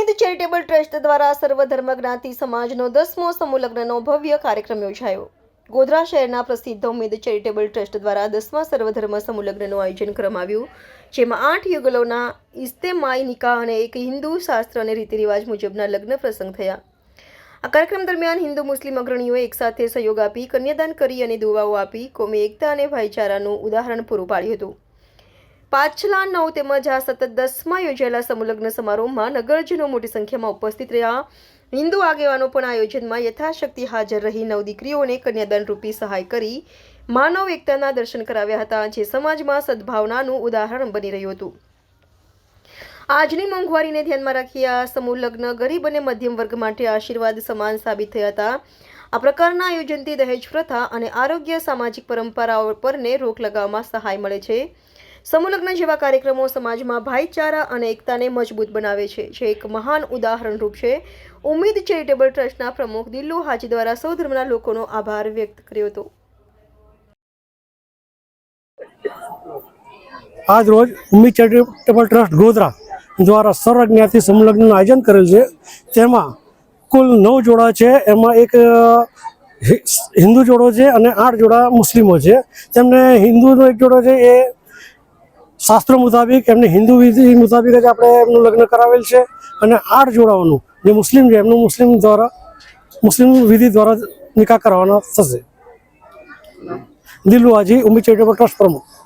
Charitable trust દ્વારા સર્વધર્મ જ્ઞાતિ સમાજનો દસમો સમૂહલગ્નનો ભવ્ય કાર્યક્રમ યોજાયો. ગોધરા શહેરના પ્રસિદ્ધ ઉમેદ ચેરિટેબલ ટ્રસ્ટ દ્વારા દસમા સર્વધર્મ સમૂહલગ્નનું આયોજન કરવામાં આવ્યું, જેમાં આઠ યુગલોના ઇસ્તેમાઈ નિકાહ અને એક હિન્દુ શાસ્ત્ર અને રીતિરિવાજ મુજબના લગ્ન પ્રસંગ થયા. આ કાર્યક્રમ દરમિયાન હિન્દુ મુસ્લિમ અગ્રણીઓએ એકસાથે સહયોગ આપી, કન્યાદાન કરી અને દુવાઓ આપી, કોમી એકતા અને ભાઈચારાનું ઉદાહરણ પૂરું પાડ્યું હતું. પાછલા નવ તેમજ આ સતત દસમાં યોજાયેલા સમુલગ્ન સમારોહમાં નગરજનો મોટી સંખ્યામાં ઉપસ્થિત રહ્યા. હિન્દુ આગેવાનો પણ આયોજનમાં યથાશક્તિ હાજર રહી. નવ દીકરીઓને કન્યાદાન રૂપી સહાય કરી માનવ એકતાના દર્શન કરાવ્યા હતા, જે સમાજમાં સદભાવનાનું ઉદાહરણ બની રહ્યું હતું. આજની મોંઘવારીને ધ્યાનમાં રાખી આ સમૂહ લગ્ન ગરીબ અને મધ્યમ વર્ગ માટે આશીર્વાદ સમાન સાબિત થયા હતા. આ પ્રકારના આયોજનથી દહેજ પ્રથા અને આરોગ્ય સામાજિક પરંપરાઓ પરને રોક લગાવવામાં સહાય મળે છે. સમૂહ જેવા કાર્યક્રમો સમાજમાં ભાઈચારા અને એકતાને મજબૂત બનાવે છે. જે એક મહાન ઉદાહરણરૂપ છે. ઉમેદ ચેરિટેબલ ટ્રસ્ટના પ્રમુખ દિલ્લુ હાજી દ્વારા સૌ ધર્મના લોકોનો આભાર વ્યક્ત કર્યો હતો. આજ રોજ ઉમ્મી ચેરિટેબલ ટ્રસ્ટ ગોધરા દ્વારા સર્વજ્ઞાતિ સંલગ્નનું આયોજન કરેલ છે. તેમાં કુલ નવ જોડા છે. એમાં એક હિન્દુ જોડો છે અને આઠ જોડા મુસ્લિમો છે. તેમને હિન્દુનો એક જોડો છે. એ શાસ્ત્રો મુતાબિક, એમને હિન્દુ વિધિ મુતાબિક જ આપણે એમનું લગ્ન કરાવેલ છે. અને આઠ જોડાઓનું, જે મુસ્લિમ છે, એમનું મુસ્લિમ દ્વારા, મુસ્લિમ વિધિ દ્વારા નિકાહ કરાવવાના થશે. દિલ્લુ હાજી ઉમી ચેરિટેબલ ટ્રસ્ટ પ્રમુખ.